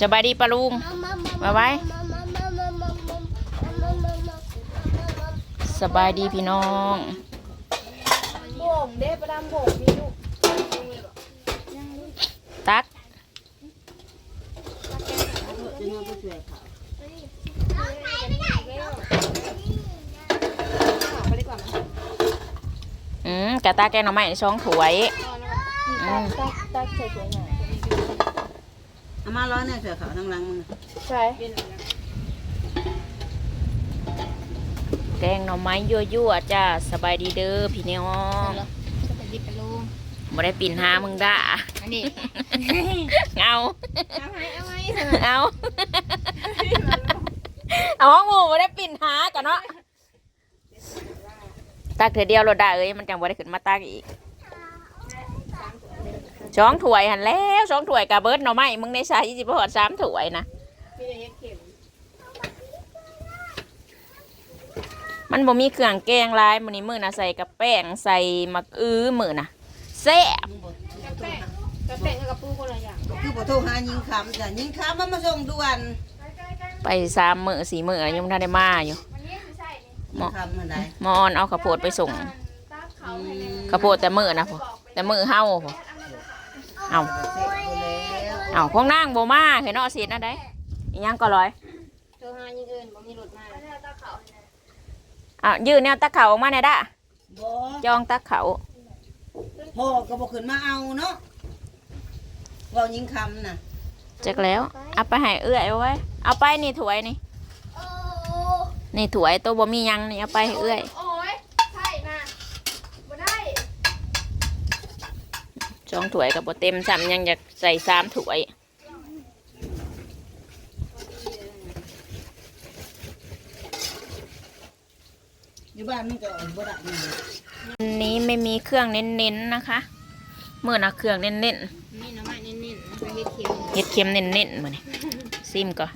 สบายดีปะลุงมาไว้สบายดีพี่น้องโบ่งเด้ประดำโบ่งพี่ลูกตักไปดีกว่าไหมอืมกะตาแกงหน่อไม้สองถ้วยอืมตักตักใส่สวยหน่อย เอามาร้อยเนี่ยเสือขาวทั้งหลังมึงใช่แกงหน่อไม้ยั่วๆจ้าสบายดีเด้อพี่น้องสวัสดีปะลุงบ่ได้ปิ่นหามึงด่าอันนี้เอาเอาไหมเอาไหมเอาเอาห้องหมูบ่ได้ปิ่นหากันเนาะตักเถือเดียวรถด่าเอ้ยมันจังบ่ได้ขึ้นมาตักอีก สองถ้วยหันแล้วสองถ้วยกะเบิดหน่อไม้มึงในใส่สิบ่ฮอดสามถ้วยนะพี่เล็กเข็มมันบ่มีเครื่องแกงหลายมื้อนี้มื้อน่ะใส่กับแป้งใส่มักอื้อมื้อน่ะแซ่บกระแปะกระแปะกับปูคนละอย่างคือบ่โทรหายิงคำจ้ะยิงคำมันมาส่งด่วน ไปสามมื้อสี่มื้อยังบ่ทันได้มาอยู่ยิงคำมันได้หมอออนเอาข้าวโพดไปส่งข้าวโพดแต่มื้อนะพอแต่มื้อเฮาพอ เอาเสร็จแล้วเอาของนางบ่มาเห็นเนาะสินะได้อีหยังก็ร้อยตัวหายิ่งเกินบ่มีรถมาอะยืนแนวตะเขาออกมาหน่อยด้ะบ่จองตะเขาพ่อก็บ่ขึ้นมาเอาเนาะเว่ายิงคำน่ะจักแล้วเอาไปให้เอื้อยเอาไว้ เอาไปนี่ถ้วยนี่นี่ถ้วยตัวบ่มีหยังนี่เอาไปให้เอื้อย โอ้ยใช่นะบ่ได้ สองถ้วยกับบ่เต็มซ้ำยังอยากใส่สามถ้วยอยู่บ้านมันก็บ่ได้นี่อันนี้ไม่มีเครื่องเน้นๆนะคะเมื่อนะเครื่องเน้นนี่น้ำมันนิ่นๆไปเฮ็ดเข็มๆเฮ็ดเค็มเน้นๆมานี่ซิมก่อน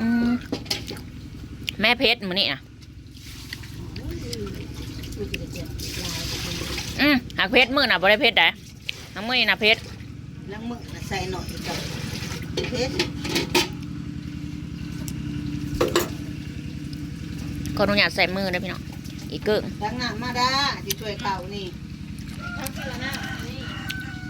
อืมแม่เพชรมือนี่นะ อืมหากเพชรมือน่ะบ่ได้เพชรได้หากมือนี่น่ะเพชรล้างมือน่ะใส่หน่อยจ้ะเพชรขออนุญาตใส่มือได้อพี่น้องอีกเกิ้งล้างหน้ามาได้ที่ช่วยเขานี่ทั้งเกลือหน้านี่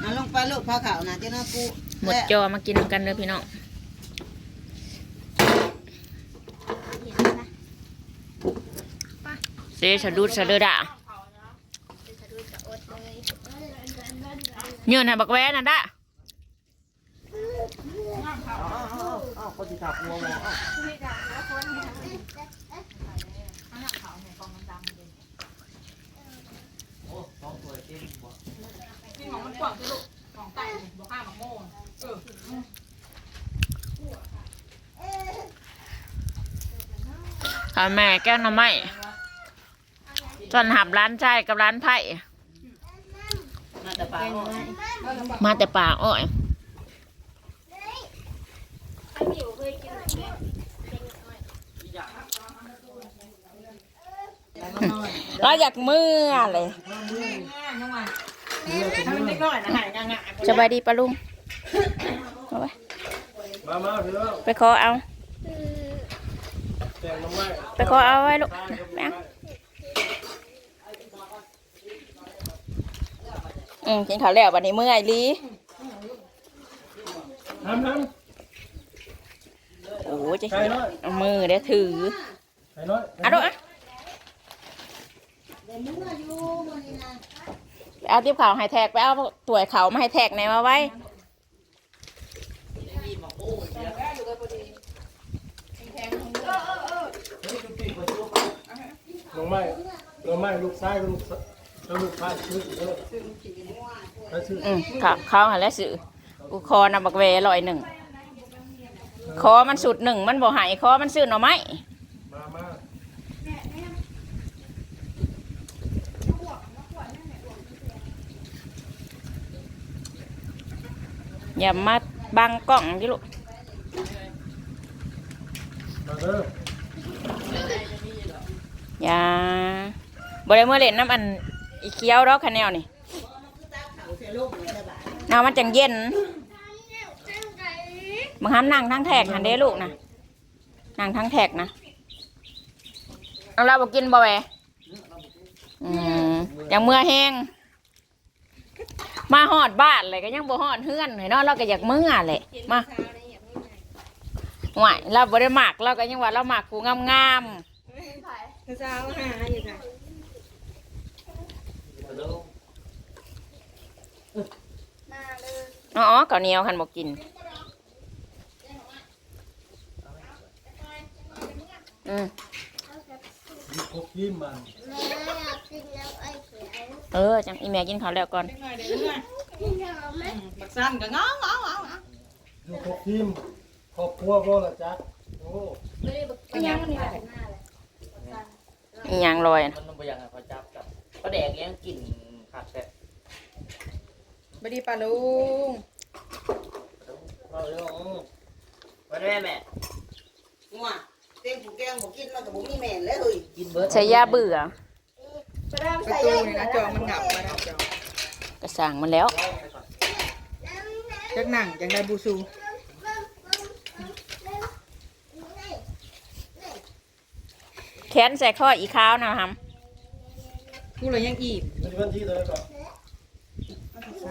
เอาลงไปลูกพาเขานะเจ้าหน้าปูหมดจอมากินนำกันเลยพี่น้อง เห็นนะ เซชะ ดุดสะเดอดะจะสะดุดกับอดเลยเงื่อนให้บักแว้นั่นดะข้าวแม่แก้วน่อไม้ ส่วนหับร้านชายกับร้านไผ่มาแต่ปลาอ้อยมาแต่ป่าอ้อยเราอยากเมื่อเลยสบายดีปะลุงไว้มามาเถอะไปขอเอาไม้ไปขอเอาไว้ลูกแม่ อืมกินข้าวแล้ววันนี้เมื่อยลีทำทโอ้ยจะำใครน้อยเอามือเดี๋ยวถือใครน้อยเอาดูกอะเดี๋ยวมึงอายุมันนี่นะไปเอาติ๊บขาวให้แทกไปเอาถ้วยขาวมาให้แทกในมาไว้น้องไม้น้องไม้ลูกซ้ายลูก แล้วลูกซ้าซื้อเออแล้วซื้ออืมขาวขาวหันแล้วสื่อกูคอนำบักเวลอยหนึ่งคอมันสุดหนึ่งมันบ่หายคอมันซื้อหน่อไม้มามาอย่ามาบังกล้องดิลูกมาเด้ออย่าบ่ได้เมื่อเล่นน้ำอัน อีเคี้ยวดอกคะแนวนี่โอ้เสียลูกไม่สบายเอามันจังเย็นบางครั้งนั่งทั้งแท็กหันเด้ลูกนะนั่งทั้งแท็กนะเอาเราบอกกินบ่แหวอืมอย่างเมื่อแห้งมาหอดบ้านเลยก็ยังบ่หอดเฮือนเลยเนาะเราก็อยากเมื่อเลยมาห่วยเราบ่ได้หมักเราก็ยังว่าเราหมักกูงามคือสาวหาอยู่ค่ะๆ อ๋อข้าวเหนียวคันบอกกิน อืมครบยิ้มมันเออจังอีแม่กินข้าวแล้วก่อนเล็กน้อยเด็กน้อยบักสั้นก็ง้อง้อง้อง้ออยู่ครบยิ้มครอบครัวบ่ละจ๊ะโอ้เป็นยังมันนี่แหละอีหยังลอยนะมันบ่อยากให้เขาจับจับเขาแดกเลี้ยงกลิ่นขาดแต่บ ดีปลาลุงเราเรื่องวันแม่แม่งัวเต็งผูแกงบ่กินมันก็บ่มีแม่นแล้วเฮ้ยกินเบิร์ดใช้ยาเบื่อประตูนี่นะจอมันงับมาแล้วจอกระสั่งมันแล้วจักหนังจังได้บูซูแขนใส่ข้ออีข้าวนะครับกูเลยยังอีบวันนี้วันที่เท่าไหร่ก่อน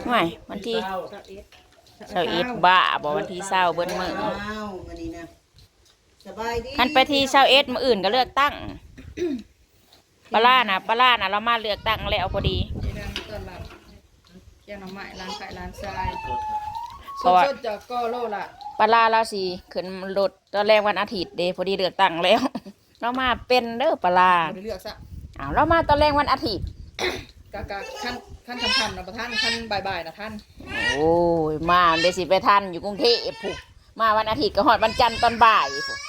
ไม่วันที่เก้าเสาร์อีดบ้าบอกวันที่เศร้าเบิ้ลมืออ้าววันนี้นะสบายดีคันไปที่เศร้าเอ็ดมืออื่นก็เลือกตั้งปลาล่านะปลาล่านะเรามาเลือกตั้งแล้วพอดีนี่นะต้นเราแกงหน่อไม้ร้านขายร้านทรายเพราะว่าสดๆจากก็โลละปลาล่าเราสิขึ้นรถตอนแรกวันอาทิตย์เดพอดีเลือกตั้งแล้ว เรามาเป็นเด้อปลาล่าบ่ได้เลือกซะอ้าวเรามาตอนแรกวันอาทิตย์กะกะขั้น ขั้นคำคำนะประท่านขั้นบ่ายๆนะท่านโอ้ยมาเดยวสิไปทันอยู่กรุงเทพผูกมาวันอาทิตย์ก็หอดวันจันทร์ตอนบ่ายผูก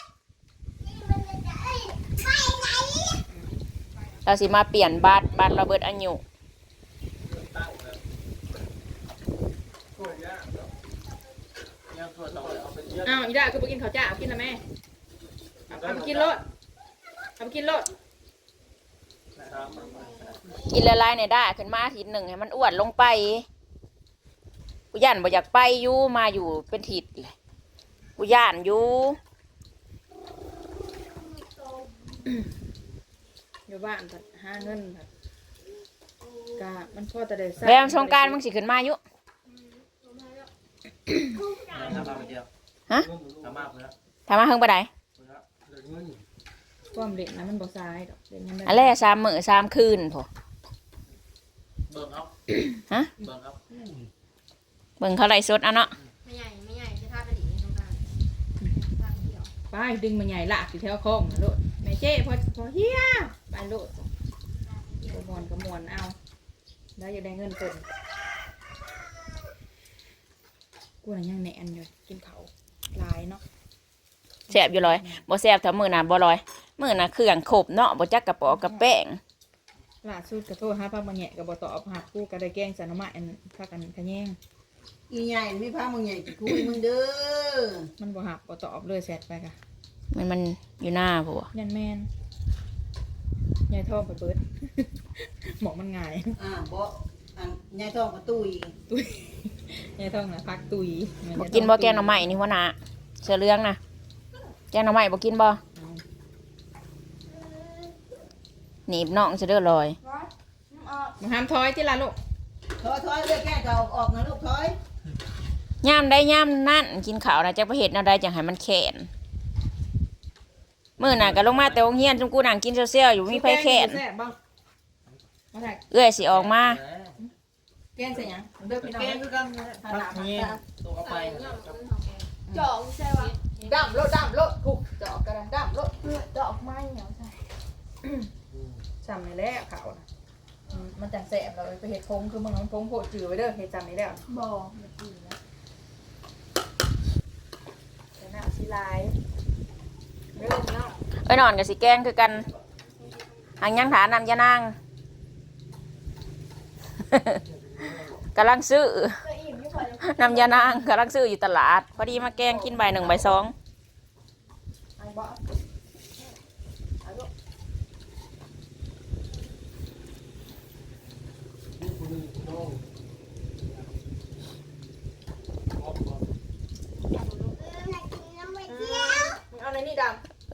เราสิมาเปลี่ยนบัตรบัตรเราเบิดอายุยังตัวต่อเอาไปเยอะอ้าวอีด้าก็ไปกินข้าวจ้าเอากินนะแม่เอาเอาไปกินรถเอาไปกินรถ กินละลายในได้ขึ้นมาอาทิตย์หนึ่งให้มันอ้วนลงไปกูย่านบ่อยากไปอยู่มาอยู่เป็นทิศเลยกูย่านอยู่อยู่บ้านผัดหาเงินผัดกะมันพอแต่ได้ใช้แวมสงกรารมึงสิขึ้นมาอยู่ทำมาเดียวฮะทำมากเลยทำมาเฮิงไปไหน ความเด็กนะมันบ่ซ้ายดอกเด็กมันได้อันแรกสามมื้อสามคืนพอเบิ่งเอาฮะเบิ่งเอาเบิ่งเขาไล่สดอะเนาะไม่ใหญ่ไม่ใหญ่จะท่ากันอีกในสงกรารท่าเดียวไปดึงมาใหญ่ลากอยู่แถวคลองนะโลดแม่เจ้พอพอเฮียไปโลดตัวมวนก็มวนเอา แล้วอย่าได้เงินเกินกูน่ะยังแหนนอยู่กินเขาวหลายเนาะ แซ่บอยู่ลอยบ่แซ่บเท่ามื้อน่ะบ่ลอย มื้อน่ะเครื่องครบเนาะบ่จักกระป๋อกระแป้งล่าสุดก็โทษหาพามาแหน่กับบ่ตอบหากูก็ได้แกล้งสานมาอันพากันขะแยงอีใหญ่มีพามึงใหญ่กี่คุยมึงเด้อมันบ่หับบ่ตอบเลยแซดไปกะมันมันอยู่หน้าผัวยันแมนยายทองไปเบิดหมอกมันง่ายอ่าบ่อันยายทองประตูอีกตุยยายทองน่ะพักตุยเหมือบ่ยายทองกินบ่แกงหน่อไม้นี่หัวหน้าเสื้อเหลืองนะแกงหน่อไม้บ่กินบ่ หนีบน้องซะเด้อลอยมึงห้ามถอยที่ละลูกถอยถอยเลยแก้เก่าออกนะลูกถอยย่ามได้ย่ามนั่นกินข้าวนะจักไปเฮ็ดแนวใดจังให้มันแข็งมื้อน่ะก็ลงมาแต่โรงเรียนจุมกูนั่งกินเซี่ยวๆอยู่มีไผแข็งแซ่บบ่มาแทกเอื้อยสิออกมาแกงใส่หยังเด้อพี่น้องแกงคือกันพักนี้ตัวเอาไปจอกใช่ปะดำโลดดำโลดถูกจอกกระดานดำโลดจอกไม้เหนียวใช่ จำในแรกเขาน่ะอืมมันจังแซ่บเราไปเฮ็ดพงคือมึงเอาพงโพดจือไว้เด้อเฮ็ดจำนี้แล้วบ่มันดีนะแต่หน้าสิลายเด้อพี่น้องเอ้ยนอนกับสิแกงคือกันหางยังฐานนำยานาง กำลังซื้อก็อิ่มไม่พอจะนำยานางกำลังซื้ออยู่ตลาด พอดีมาแกงกินใบหนึ่งใบสองไอ้บ่น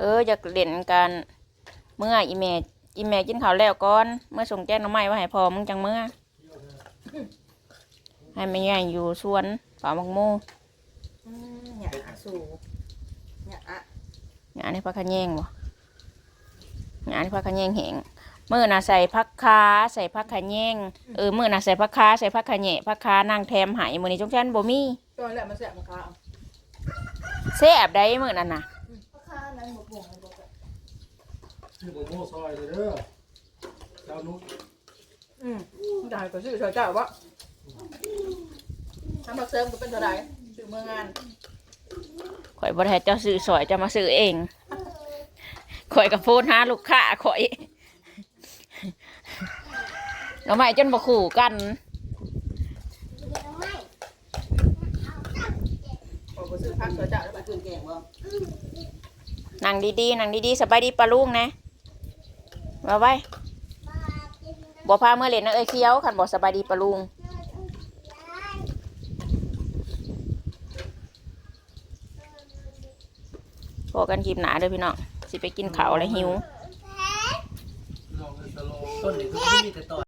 เอออยากเล่นกันเมื่ออีเมอีเมกินข้าวแล้วก่อน เมื่อส่งแจ้งน้ำไม้ไว้ให้พอมึงจังเมื่อ ให้แม่ใหญ่อยู่สวนป่ามักโมอืมหยาสูหยางานนี้พักขะแยงบ่งานนี้พักขะแยงแหงเมื่อน่ะใส่พักคาใส่พักขะแยงเออเมื่อน่ะใส่พักคาใส่พักขะแหน่พักคานางแถมใหายมื้อนี้จงชันบ่มีตัวแหละมันแสบมันขาวแซ่บได้มื้อนั้นน่ะข้าว นั้นหมดหมดเลยชื่อผมโม่ซอยเลยเด้อเจ้านุ๊กอืมได้ก็ซื้อเฉยเจ้าวะทำมาเสริมก็เป็นเท่าไหร่ซื้อเมื่องานข่อยบ่ได้ให้เจ้าซื้อสอยเจะมาซื้อเองข่อยก็โพดหาลูกค้าข่อยเอาใหม่จนบ่ขู่กันขอก็ซื้อพักเฉยเจ้าแล้วไปไปขึ้นแกงบ่ นั่งดีๆนั่งดีๆสบายดีปะลุงนะมาไว้บ่พาเมื่อเล่นนะเอ้ยเคี้ยวคันบ่สบายดีปะลุงพอกันคลิปหนาเด้อพี่น้องสิไปกินข้าวแล้วหิว ต้นนี้คือไม่มีแต่ต่อ